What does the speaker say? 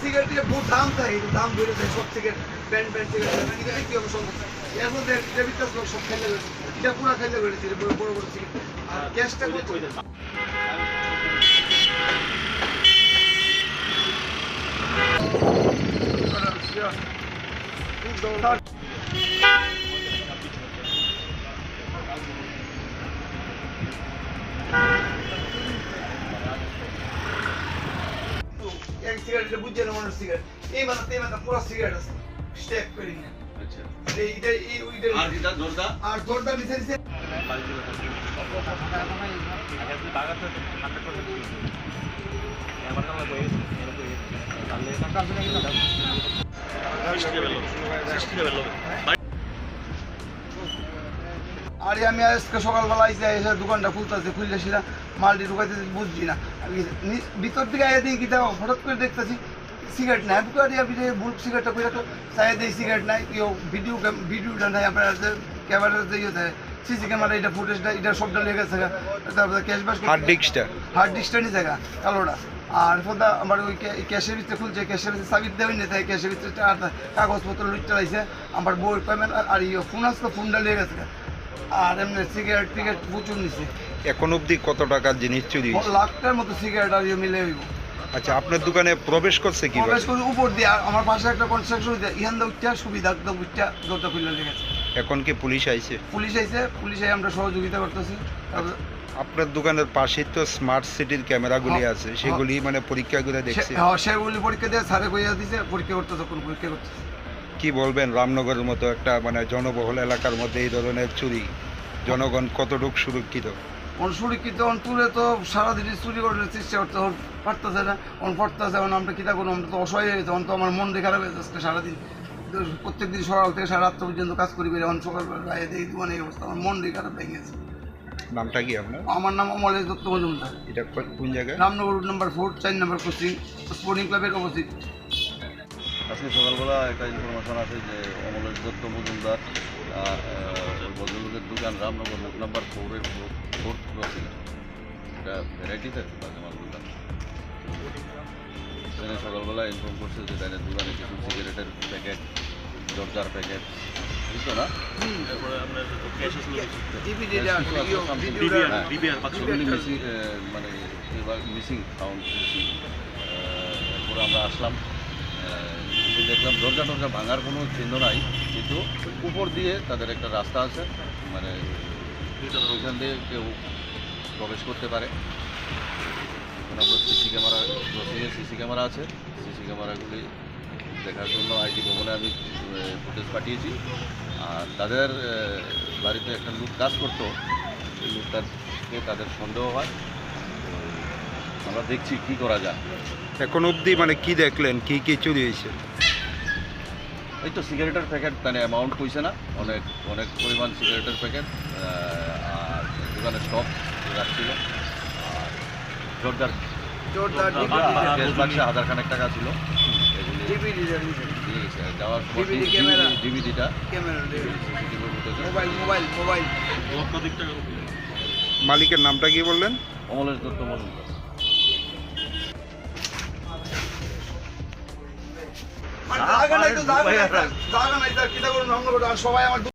সিগারেটের বহু দাম থাকে দাম বেড়ে সব থেকে ব্যান্ড ব্যান্ড সিগারেট এটা লোক সব। খেলে খেলে গেছে বড় বড় সিগারেট। আর এক সিগারেট বুঝছে না মানুষ সিগারেট এই মাথা এই মাথা পুরো সিগারেট আছে। স্টেপ করি না আচ্ছা। এই এটা এই ওইটা আর এটা জোরদা আর জোরদার নিচে নিচে আরে আমি আজকে সকালবেলা আইসে এসে দোকানটা খুলতেছি খুললে সেটা মালটি ঢুকাইতে বুঝছি না। ভিতর থেকে আইয়া দিই কি হঠাৎ করে দেখতেছি সিগারেট নাই। বুকে আর ভিতরে বুক সিগারেটটা করে তো চাই দিই সিগারেট নাই কেউ ভিডিও ভিডিওটা নাই আপনার ক্যামেরাতে ইয়ে সিসি ক্যামেরা এটা ফুটেজটা এটা সবটা লেগে গেছে তারপরে ক্যাশ বাস হার্ড ডিস্কটা হার্ড ডিস্কটা নিয়ে জায়গা কালোটা। আর ফোনটা আমার ওই ক্যাশের ভিতরে খুলছে ক্যাশের ভিতরে সাবিত দেবেন না তাই ক্যাশের ভিতরে কাগজপত্র লুটতে লাগছে। আমার বই পেমেন্ট আর ইয়ে ফোন আসতো ফোনটা লেগে গেছে আর এমনি সিগারেট প্রচুর নিছে। এখন অবধি কত টাকার জিনিস চুরি লাখটার মতো সিগারেট আর ইয়ে মিলে হইব। আচ্ছা আপনার দোকানে প্রবেশ করছে কীভাবে? প্রবেশ করে উপর দিয়ে আর আমার পাশে একটা কনস্ট্রাকশন ইহান দা সুবিধা একদম দরজা খুলে লেগেছে এখন কি পুলিশ আইছে? পুলিশ আইছে পুলিশ আই আমরা সহযোগিতা করতেছি। আপনার দোকানের পাশে তো স্মার্ট সিটির ক্যামেরাগুলি হ্যাঁ, আছে। সেগুলি মানে পরীক্ষা করে দেখছে। হ্যাঁ, সেগুলি পরীক্ষা দিয়ে স্যারে কইয়া দিছে পরীক্ষা করতেছে কোন পরীক্ষা করতেছে। কি বলবেন রামনগরের মতো একটা মানে জনবহুল এলাকার মধ্যে এই ধরনের চুরি? জনগণ কতটুকু সুরক্ষিত? অন সুরক্ষিত অন তুলে তো সারাদিন চুরি করার চেষ্টা করতে পারতেছে না। অন পড়তেছে এখন আমরা কিতা করব? আমরা তো অসহায় হয়ে গেছে অন তো আমার মন খারাপ হয়ে যাচ্ছে সারাদিন। প্রত্যেক দিন সকাল থেকে সারা রাত পর্যন্ত কাজ করি বেরিয়ে অন সকালবেলা দেখি দোকানে এই অবস্থা আমার মন খারাপ ভেঙে গেছে। নামটা কি আপনার? আমার নাম অমলেশ দত্ত মজুমদার। এটা কো- কোন জায়গায়? রামনগর রোড নাম্বার ফোর চার নাম্বার কোচিং স্পোর্টিং ক্লাবের অপোজিট। আজকে সকালবেলা একটা ইনফরমেশন আছে যে অমলেশ দত্ত মজুমদার আহ, দোকান রামনগর রোড নাম্বার ফোরের ফোর্থ ক্রসিং এটা ভ্যারাইটিস আছে তাদের মাল দোকান এখানে সকালবেলা ইনফর্ম করছে যে তাদের দোকানে কিছু সিগারেটের প্যাকেট জর্দার প্যাকেট বুঝতো না? মিসিং মানে মিসিং সাউন্ড মিসিং এরপরে আমরা আসলাম। দেখলাম দরজা টরজা ভাঙার কোনো চিহ্ন নাই, কিন্তু উপর দিয়ে তাদের একটা রাস্তা আছে মানে ওইখান দিয়ে কেউ প্রবেশ করতে পারে। সিসি ক্যামেরা ক্রসিংয়ে সিসি ক্যামেরা আছে, সিসি ক্যামেরাগুলি দেখার জন্য আইটি ভবনে আমি ফুটেজ পাঠিয়েছি। আর তাদের বাড়িতে একটা লোক কাজ করতো, এই লোকটাকে তাদের সন্দেহ হয়। আমরা দেখছি কি করা যায়। এখন অবধি মানে কি দেখলেন? কি কি চুরি হয়েছে? এই তো সিগারেটের প্যাকেট মানে অ্যামাউন্ট কইছে না অনেক অনেক পরিমাণ সিগারেটের প্যাকেট আর দোকানে স্টক রাখছিল। আর জোরদার হাজার খানেক টাকা ছিল। ডিভিডিটা মোবাইল মোবাইল মালিকের নামটা কি বললেন? অমলেশ দত্ত মজুমদার। জায়গা নাই তো জায়গা নাই তার কিতা করুন সবাই আমার